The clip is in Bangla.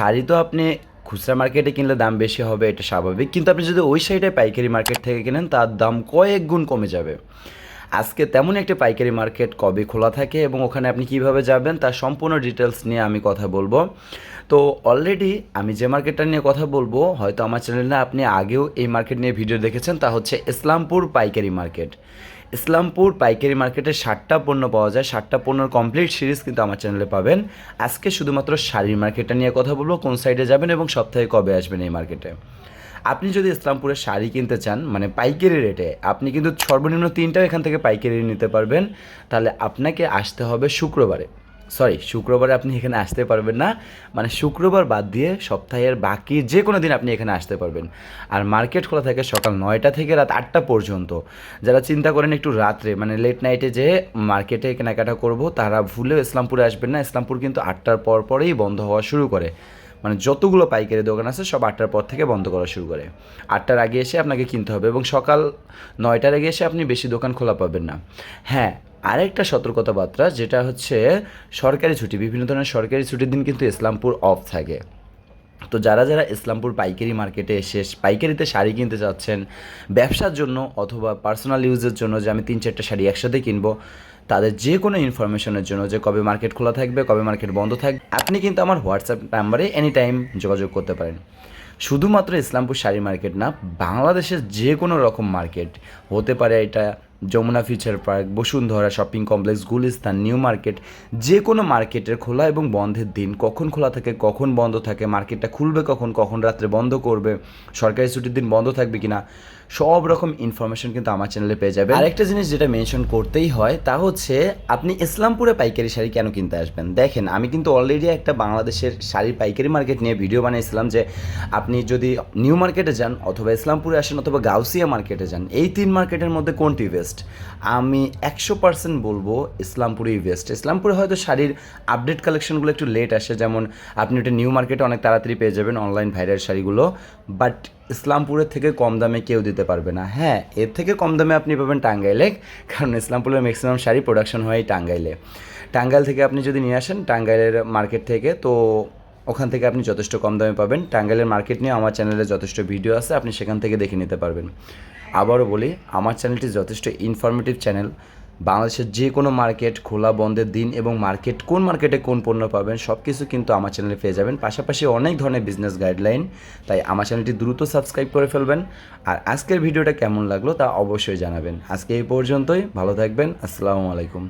শাড়ি তো আপনি খুচরা মার্কেটে কিনলে দাম বেশি হবে, এটা স্বাভাবিক। কিন্তু আপনি যদি ওই সাইডে পাইকারি মার্কেট থেকে কিনেন, তার দাম কয়েক গুণ কমে যাবে। আজকে তেমন একটি পাইকারি মার্কেট কবে খোলা থাকে এবং ওখানে আপনি কীভাবে যাবেন, তার সম্পূর্ণ ডিটেলস নিয়ে আমি কথা বলব। তো অলরেডি আমি যে মার্কেটটা নিয়ে কথা বলব, হয়তো আমার চ্যানেলে আপনি আগেও এই মার্কেট নিয়ে ভিডিও দেখেছেন, তা হচ্ছে ইসলামপুর পাইকারি মার্কেট। ইসলামপুর পাইকারি মার্কেটে ষাটটা পণ্য পাওয়া যায়। ষাটটা পণ্যর কমপ্লিট সিরিজ কিন্তু আমার চ্যানেলে পাবেন। আজকে শুধুমাত্র শাড়ির মার্কেটটা নিয়ে কথা বলব, কোন সাইডে যাবেন এবং সপ্তাহে কবে আসবেন এই মার্কেটে আপনি যদি ইসলামপুরে শাড়ি কিনতে চান মানে পাইকারি রেটে আপনি কিন্তু সর্বনিম্ন তিনটাও এখান থেকে পাইকারি নিতে পারবেন। তাহলে আপনাকে আসতে হবে শুক্রবারে। সরি শুক্রবারে আপনি এখানে আসতে পারবেন না। মানে শুক্রবার বাদ দিয়ে সপ্তাহের বাকি যে কোনো দিন আপনি এখানে আসতে পারবেন। আর মার্কেট খোলা থাকে সকাল নয়টা থেকে রাত আটটা পর্যন্ত। যারা চিন্তা করেন একটু রাত্রে মানে লেট নাইটে যে মার্কেটে কেনাকাটা করব, তারা ভুলেও ইসলামপুরে আসবেন না। ইসলামপুর কিন্তু আটটার পর পরেই বন্ধ হওয়া শুরু করে। মানে যতগুলো পাইকারি দোকান আছে, সব আটটার পর থেকে বন্ধ করা শুরু করে। আটটার আগে এসে আপনাকে কিনতে হবে এবং সকাল নয়টার আগে এসে আপনি বেশি দোকান খোলা পাবেন না। হ্যাঁ আরেকটা সতর্কতা বার্তা যেটা হচ্ছে সরকারি ছুটি, বিভিন্ন ধরনের সরকারি ছুটির দিন কিন্তু ইসলামপুর অফ থাকে। তো যারা যারা ইসলামপুর পাইকারি মার্কেটে এসে পাইকারিতে শাড়ি কিনতে চাচ্ছেন ব্যবসার জন্য অথবা পার্সোনাল ইউজের জন্য যে আমি তিন চারটা শাড়ি একসাথে কিনবো, তাদের যে কোনো ইনফরমেশনের জন্য যে কবে মার্কেট খোলা থাকবে, কবে মার্কেট বন্ধ থাকবে আপনি কিন্তু আমার হোয়াটসঅ্যাপ নাম্বারে এনি টাইম যোগাযোগ করতে পারেন। শুধুমাত্র ইসলামপুর শাড়ি মার্কেট না, বাংলাদেশের যে কোনো রকম মার্কেট হতে পারে এটা Jamuna future park, Bashundhara shopping complex, Gulistan, new market, যে কোনো মার্কেটের খোলা এবং বন্ধের দিন। কখন খোলা থাকে, কখন বন্ধ থাকে, মার্কেটটা খুলবে কখন কখন রাত্রে বন্ধ করবে, সরকারি ছুটির দিন বন্ধ থাকবে কিনা সব রকম ইনফরমেশন কিন্তু আমার চ্যানেলে পেয়ে যাবে আরেকটা জিনিস যেটা মেনশন করতেই হয়, তা হচ্ছে আপনি ইসলামপুরে পাইকারি শাড়ি কেন কিনতে আসবেন? দেখেন, আমি কিন্তু অলরেডি একটা বাংলাদেশের শাড়ির পাইকারি মার্কেট নিয়ে ভিডিও বানিয়েছিলাম যে আপনি যদি নিউ মার্কেটে যান অথবা ইসলামপুরে আসেন অথবা গাউসিয়া মার্কেটে যান, এই তিন মার্কেটের মধ্যে কোনটি বেস্ট আমি একশো পার্সেন্ট বলব ইসলামপুরেই বেস্ট ইসলামপুরে হয়তো শাড়ির আপডেট কালেকশনগুলো একটু লেট আসে, যেমন আপনি ওটা নিউ মার্কেটে অনেক তাড়াতাড়ি পেয়ে যাবেন অনলাইন ভাইরাল শাড়িগুলো বাট ইসলামপুরের থেকে কম দামে কেউ দিতে পারবে না। হ্যাঁ এর থেকে কম দামে আপনি পাবেন টাঙ্গাইলে কারণ ইসলামপুরের ম্যাক্সিমাম শাড়ি প্রোডাকশন হয় টাঙ্গাইলে। টাঙ্গাইল থেকে আপনি যদি নিয়ে আসেন, টাঙ্গাইলের মার্কেট থেকে, তো ওখান থেকে আপনি যথেষ্ট কম দামে পাবেন। টাঙ্গাইলের মার্কেট নিয়ে আমার চ্যানেলে যথেষ্ট ভিডিও আছে, আপনি সেখান থেকে দেখে নিতে পারবেন। আবারও বলি, আমার চ্যানেলটি যথেষ্ট ইনফরমেটিভ চ্যানেল বাংলাদেশের যে কোনো মার্কেট খোলা বন্ধের দিন এবং মার্কেট কোন মার্কেটে কোন পণ্য পাবেন সব কিছু কিন্তু আমার চ্যানেলে পেয়ে যাবেন। পাশাপাশি অনেক ধরনের বিজনেস গাইডলাইন তাই আমার চ্যানেলটি দ্রুত সাবস্ক্রাইব করে ফেলবেন। আর আজকের ভিডিওটা কেমন লাগল তা অবশ্যই জানাবেন। আজকে এই পর্যন্তই, ভালো থাকবেন, আসসালামু আলাইকুম।